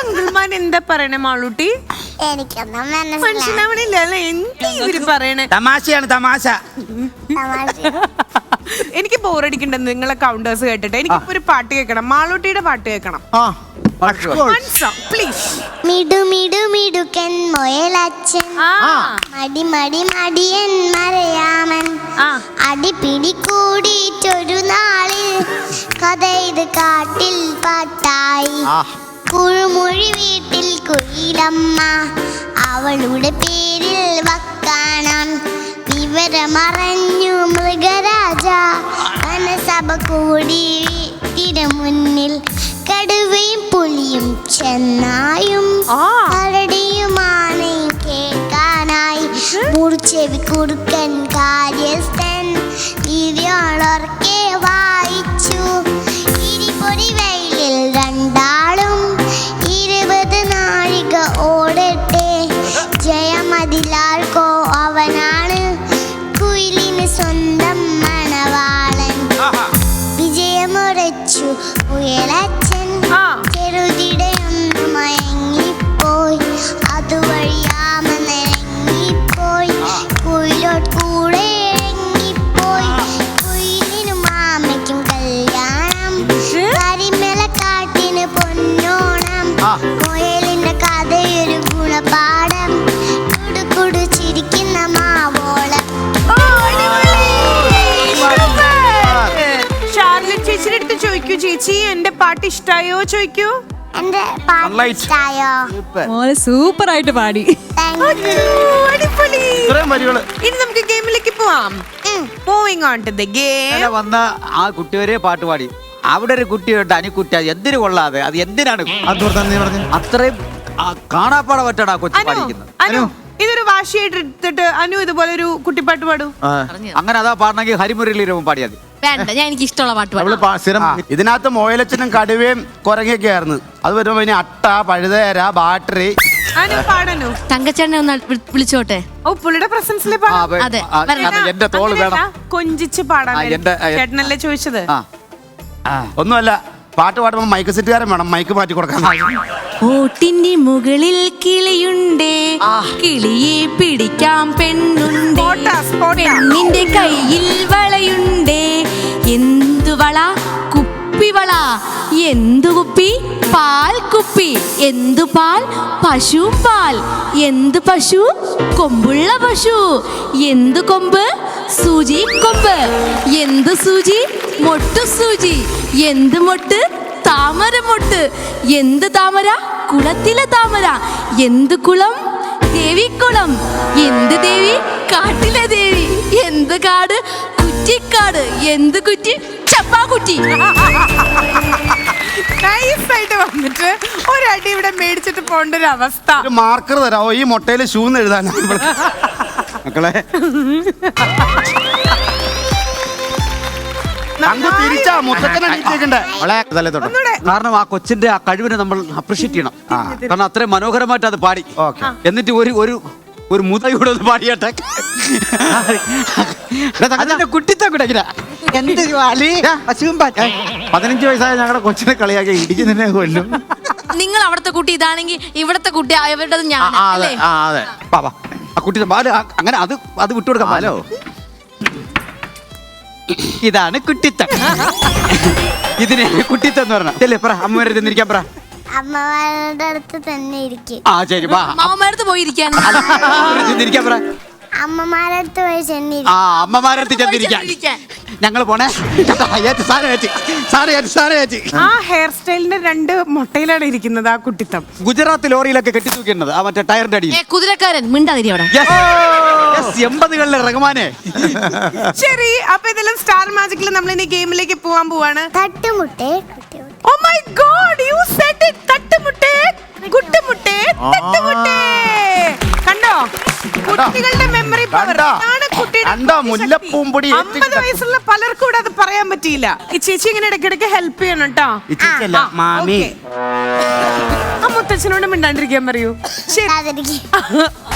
അങ്കിൾമാൻ എന്താ പറയണേ മാളൂട്ടി? എനിക്കൊന്നും മനസ്സിലാവണില്ല അല്ലെ? എന്താ ഇവർ പറയണേ? തമാശയാണ് തമാശ. എനിക്ക് ബോറടിക്കണ്ട നിങ്ങളെ കൗണ്ടേഴ്സ് കേട്ടിട്ട്. എനിക്ക് ഒരു പാട്ട് കേൾക്കണം. മാളൂട്ടിയുടെ പാട്ട് കേൾക്കണം. ആ പ്ലീസ് മിടു മിടു മിടുക്കൻ മൊയലച്ചൻ മടി മടി മടിയൻ മറയാമൻ ആ. അടിപിടി കൂടിയിട്ടൊരു നാളിൽ. കഥ ഇത് കാട്ടിൽ പാട്ടായി. ആ. കുഴുമുഴി വീട്ടിൽ കുയിലമ്മ. അവളുടെ പേരിൽ വക്കാണം വിവരമറിഞ്ഞു മൃഗരാജ. വനസഭ കൂടി വീട്ടിന് മുന്നിൽ കടുവയും പുലിയും ചെന്നായും ജയമതിലാർക്കോ ചേച്ചി എന്റെ പാട്ട് ഇഷ്ടായോ ചോദിക്കൂ. എന്റെ പാട്ട്. ഇഷ്ടായോ? സൂപ്പർ. ആയിട്ട് പാടി. താങ്ക് യു അടിപൊളി. ഇത്രയും വരികൾ. ഇനി നമുക്ക് ഗെയിമിലേക്ക് പോവാം. Moving on to the game ഇന്നലെ വന്ന ആ കുട്ടി പാട്ട് പാടി. അവിടെ ഒരു കുട്ടിയുണ്ട് അനുക്കുട്ടി. അത് എന്തിനു കൊള്ളാതെ? അത് എന്തിനാണ് അത്രയും ആ കാണാപ്പാട പറ്റാണ് ആ കൊച്ചു അനു പാടിക്കുന്നത്. അനു ഇതൊരു വാശിയായിട്ട് എടുത്തിട്ട് അനു ഇതുപോലെ ഒരു കുട്ടിപ്പാട്ട് പാടൂ. അങ്ങനെ അതാ പാടണമെങ്കിൽ ഹരിമുരളീരവും പാടിയാൽ മതി. വേണ്ട ഞാൻ എനിക്ക് ഇഷ്ടമുള്ള പാട്ട് പാടാം. പാ- സ്ഥിരം ഇതിനകത്ത് മോയലച്ചനും കടുവയും കുരങ്ങയൊക്കെ ആയിരുന്നു അത് വരുമ്പോ ഇനി അട്ട പഴുതേര ബാറ്ററി. അനു പാടനു. തങ്കച്ചേട്ടനെ ഒന്ന് വി- വിളിച്ചോട്ടെ? ഓ പുള്ളിയുടെ പ്രസൻസിൽ ആ, അതെ, ആ, വരണം. കാരണം എന്റെ തോൾ വേണം. കൊഞ്ചിച്ച് പാടാൻ ആ, എന്റെ- ആ, എ- ചേട്ടനല്ലേ ചോദിച്ചത്? ആ. ഒന്നുമല്ല പാട്ട് പാടുമ്പോ മൈക്ക് സെറ്റുകാരൻ വേണം. മൈക്ക് മാറ്റി കൊടുക്കാൻ ഓട്ടിന്റെ മുകളിൽ കിളിയുണ്ടേ. കിളിയെ പിടിക്കാം പെണ്ണുണ്ടേ. പെണ്ണിന്റെ കയ്യിൽ വളയുണ്ടേ. എന്തു വള? കുപ്പിവള എന്തു കുപ്പി? പാൽ കുപ്പി. എന്തു പാൽ? പശു പാൽ. എന്ത് പശു? കൊമ്പുള്ള പശു. എന്തു കൊമ്പ്? സൂചി കൊമ്പ്. എന്ത് സൂചി? മൊട്ടു സൂചി. എന്ത് മൊട്ട്? താമര മൊട്ട്. എന്ത് താമര? കുളത്തിലെ താമര. എന്ത് കുളം? ദേവിക്കുളം എന്ത് ദേവി? കാട്ടിലെ ദേവി. എന്ത് കാട്? കുറ്റിക്കാട്. എന്ത് കുറ്റി? ചപ്പാക്കുറ്റി നൈസായിട്ട് വന്നിട്ട് ഒരടി ഇവിടെ മേടിച്ചിട്ട് പോണ്ട ഒരു അവസ്ഥ. ഒരു മാർക്കർ തരാമോ ഈ മുട്ടയിൽ ഷൂന്ന് എഴുതാൻ മക്കളെ. അങ്ങ് തിരിച്ചാ മുത്തച്ഛനെ കാരണം ആ കൊച്ചിന്റെ ആ കഴിവിനെ നമ്മൾ അപ്രീഷിയേറ്റ് ചെയ്യണം. കാരണം അത്രയും മനോഹരമായിട്ട് അത് പാടി. ഓക്കെ. എന്നിട്ട് ഒരു ഒരു ഒരു അതിന്റെ കുട്ടിത്തെ കൂടെ ഇങ്ങനെ. എന്ത് വാലി പശുവും പാറ്റ പതിനഞ്ച് വയസ്സായ ഞങ്ങളുടെ കൊച്ചിനെ കളിയാക്കി ഇടിക്കുന്നതിനെ കൊല്ലും. നിങ്ങൾ അവിടുത്തെ കുട്ടി ഇതാണെങ്കിൽ ഇവിടുത്തെ കുട്ടി അവരുടെ ആ, ഞാൻ ആ, അതെ. അല്ലേ? ആ അതെ. വാ, വാ. ആ കുട്ടി ആ- അങ്ങനെ അത് അത് വിട്ടുകൊടുക്കാം പാലോ ഇതാണ് കുട്ടിത്തം. ഇതിനെ കുട്ടിത്തം എന്ന് പറഞ്ഞ. അല്ലേ പറ. അമ്മ വരെ തന്നിരിക്കാൻ പറ. അമ്മമാരുടെ അടുത്ത് തന്നെ ഇരിക്കും. ആ ശരി വാ. മാമടുത്ത് പോയിരിക്കാൻ അമ്മമാരെ ചെന്നിരിക്കാൻ പറ. അമ്മമാരുടെ അടുത്ത് പോയി ആ ചെന്നിരിക്കും അമ്മമാരടുത്ത് ചെന്നിരിക്കാൻ. ഞങ്ങൾ പോണേ. ഏറ്റ് സാറേ ഏറ്റ് സാറേ ഏറ്റ് സാറേ ഏറ്റ് ആ ഹെയർ സ്റ്റൈലിന്റെ രണ്ട് മുട്ടയിലാണ് ഇരിക്കുന്നത് ആ കുട്ടിത്തം. ഗുജറാത്ത് ലോറിയിലൊക്കെ കെട്ടി തൂക്കുന്നത് ആ മറ്റേ ടയറിന്റെ അടിയിൽ. ഏ കുതിരക്കാരൻ മിണ്ടാതിരി അവിടെ. Yes. Yes, എൺപതുകളിലെ റഹ്മാനെ. ശരി അപ്പൊ ഇതെല്ലാം സ്റ്റാർ മാജിക്കിൽ നമ്മൾ ഇനി ഗെയിമിലേക്ക് പോവാൻ പോവാണ്. തട്ടുമുട്ടേ my God you said it തട്ടുമുട്ടേ കുട്ടുമുട്ടേ തട്ടുമുട്ടേ കണ്ടോ? കുട്ടികളുടെ മെമ്മറി പവർ കണ്ടോ? ആണ് കുട്ടിയുടെ കണ്ടോ? മുല്ലപ്പൂമ്പൊടി ഏറ്റ് അമ്പത് വയസ്സുള്ള പലർക്കും ഇവിടെ അത് പറയാൻ പറ്റിയില്ല. ഈ ചേച്ചി ഇങ്ങനെ ഇടയ്ക്കിടയ്ക്ക് ഹെൽപ്പ് ചെയ്യണം കേട്ടോ. ഇച്ചില്ല ആ, മാമി. ആ മുത്തച്ഛനോട് മിണ്ടാണ്ടിരിക്കാൻ പറയൂ. ശരി